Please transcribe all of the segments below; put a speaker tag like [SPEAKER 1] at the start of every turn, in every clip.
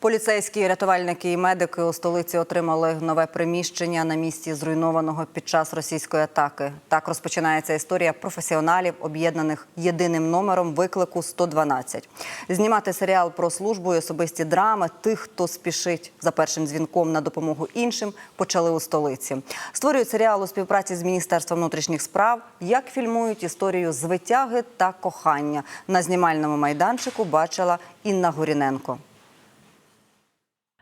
[SPEAKER 1] Поліцейські рятувальники і медики у столиці отримали нове приміщення на місці зруйнованого під час російської атаки. Так розпочинається історія професіоналів, об'єднаних єдиним номером виклику 112. Знімати серіал про службу і особисті драми тих, хто спішить за першим дзвінком на допомогу іншим, почали у столиці. Створюють серіал у співпраці з міністерством внутрішніх справ. Як фільмують історію звитяги та кохання на знімальному майданчику бачила Інна Горіненко.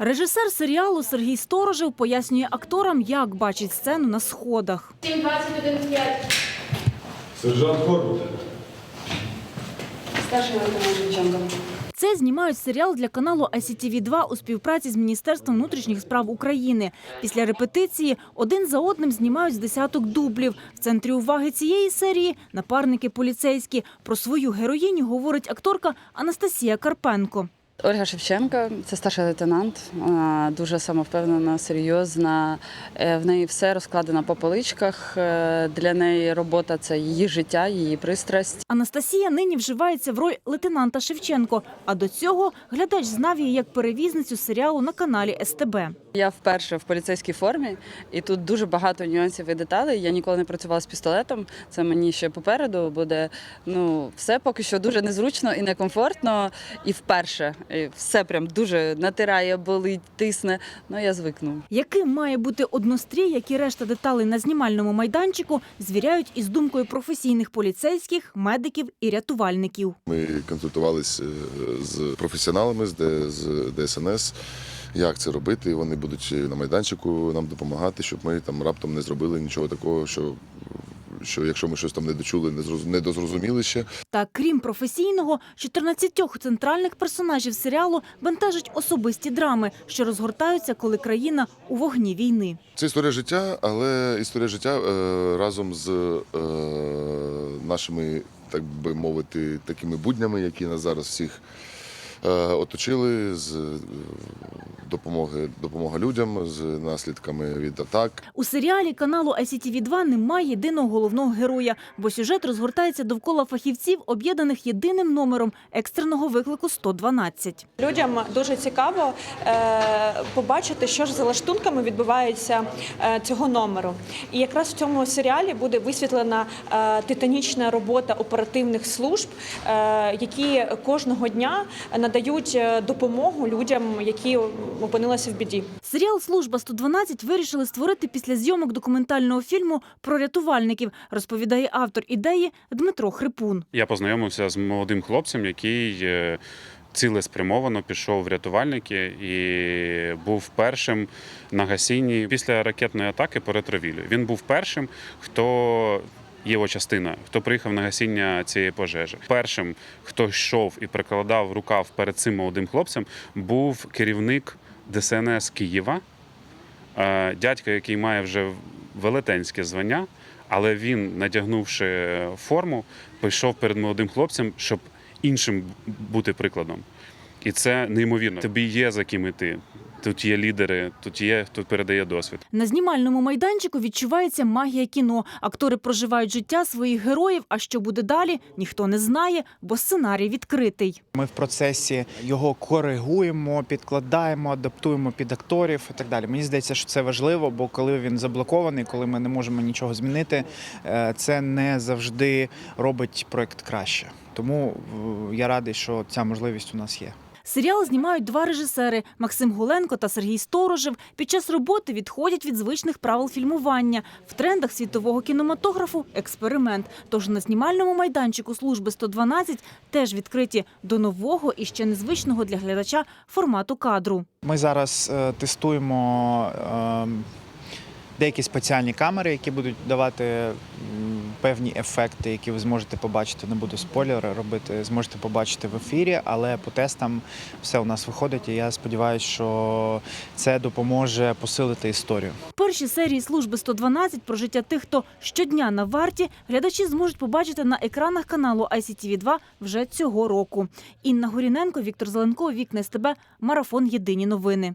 [SPEAKER 2] Режисер серіалу Сергій Сторожев пояснює акторам, як бачить сцену на сходах.
[SPEAKER 3] 7.21.5.
[SPEAKER 4] Сержант Горбут.
[SPEAKER 3] Старший лейтенант Шевченко.
[SPEAKER 2] Це знімають серіал для каналу ICTV 2 у співпраці з Міністерством внутрішніх справ України. Після репетиції один за одним знімають з десяток дублів. В центрі уваги цієї серії напарники поліцейські. Про свою героїню говорить акторка Анастасія Карпенко.
[SPEAKER 5] Ольга Шевченка, це старший лейтенант. Вона дуже самовпевнена, серйозна. Е, В неї все розкладено по поличках. Е, Для неї робота це її життя, її пристрасть.
[SPEAKER 2] Анастасія нині вживається в роль лейтенанта Шевченко. А до цього глядач знав її як перевізницю серіалу на каналі СТБ.
[SPEAKER 5] Я вперше в поліцейській формі, і тут дуже багато нюансів і деталей. Я ніколи не працювала з пістолетом. Це мені ще попереду буде. Ну, все поки що дуже незручно і некомфортно. І вперше все прям дуже натирає, болить, тисне. Ну я звикну.
[SPEAKER 2] Яким має бути однострій, як і решта деталей на знімальному майданчику, звіряють із думкою професійних поліцейських, медиків і рятувальників.
[SPEAKER 4] Ми консультувалися з професіоналами з, з ДСНС, як це робити. Вони будуть на майданчику нам допомагати, щоб ми там раптом не зробили нічого такого, що, що якщо ми щось там не дочули, не зроз- не дозрозуміли ще.
[SPEAKER 2] Та крім професійного, 14 центральних персонажів серіалу бентежать особисті драми, що розгортаються, коли країна у вогні війни.
[SPEAKER 4] Це історія життя, але історія життя е, разом з е, нашими, так би мовити, такими буднями, які нас зараз всіх е, оточили, з допомоги, допомога людям, з наслідками від атак.
[SPEAKER 2] У серіалі каналу ICTV 2 немає єдиного головного героя, бо сюжет розгортається довкола фахівців, об'єднаних єдиним номером екстреного виклику 112.
[SPEAKER 6] Людям дуже цікаво е, побачити, що ж за лаштунками відбувається е, цього номеру. І якраз в цьому серіалі буде висвітлена е, титанічна робота оперативних служб, е, які кожного дня надають допомогу людям, які опинилися в біді.
[SPEAKER 2] Серіал Служба 112 вирішили створити після зйомок документального фільму про рятувальників, розповідає автор ідеї Дмитро Хрипун.
[SPEAKER 7] Я познайомився з молодим хлопцем, який е, цілеспрямовано пішов в рятувальники і був першим на гасінні після ракетної атаки по ретровілю. Він був першим, хто. Його частина, хто приїхав на гасіння цієї пожежі. Першим, хто йшов і прикладав рукав перед цим молодим хлопцем, був керівник ДСНС Києва, е, дядька, який має вже велетенське звання, але він, надягнувши форму, пішов перед молодим хлопцем, щоб іншим бути прикладом. І це неймовірно. Тобі є за ким іти. Тут є лідери, тут є хто передає досвід.
[SPEAKER 2] На знімальному майданчику відчувається магія кіно. Актори проживають життя своїх героїв. А що буде далі, ніхто не знає, бо сценарій відкритий.
[SPEAKER 8] Ми в процесі його коригуємо, підкладаємо, адаптуємо під акторів і так далі. Мені здається, що це важливо, бо коли він заблокований, коли ми не можемо нічого змінити, е, це не завжди робить проект краще. Тому е, я радий, що ця можливість у нас є.
[SPEAKER 2] Серіал знімають два режисери Максим Гуленко та Сергій Сторожев. Під час роботи відходять від звичних правил фільмування. В трендах світового кінематографу експеримент. Тож на знімальному майданчику служби 112 теж відкриті до нового і ще незвичного для глядача формату кадру.
[SPEAKER 8] Ми зараз е, тестуємо е, деякі спеціальні камери, які будуть давати певні ефекти, які ви зможете побачити. Не буду спойлери робити, зможете побачити в ефірі, але по тестам все у нас виходить. І я сподіваюся, що це допоможе посилити історію.
[SPEAKER 2] Перші серії служби 112 про життя тих, хто щодня на варті, глядачі зможуть побачити на екранах каналу ICTV 2 вже цього року. Інна Горіненко, Віктор Зеленко, Вікне СТБ, Марафон Єдині новини.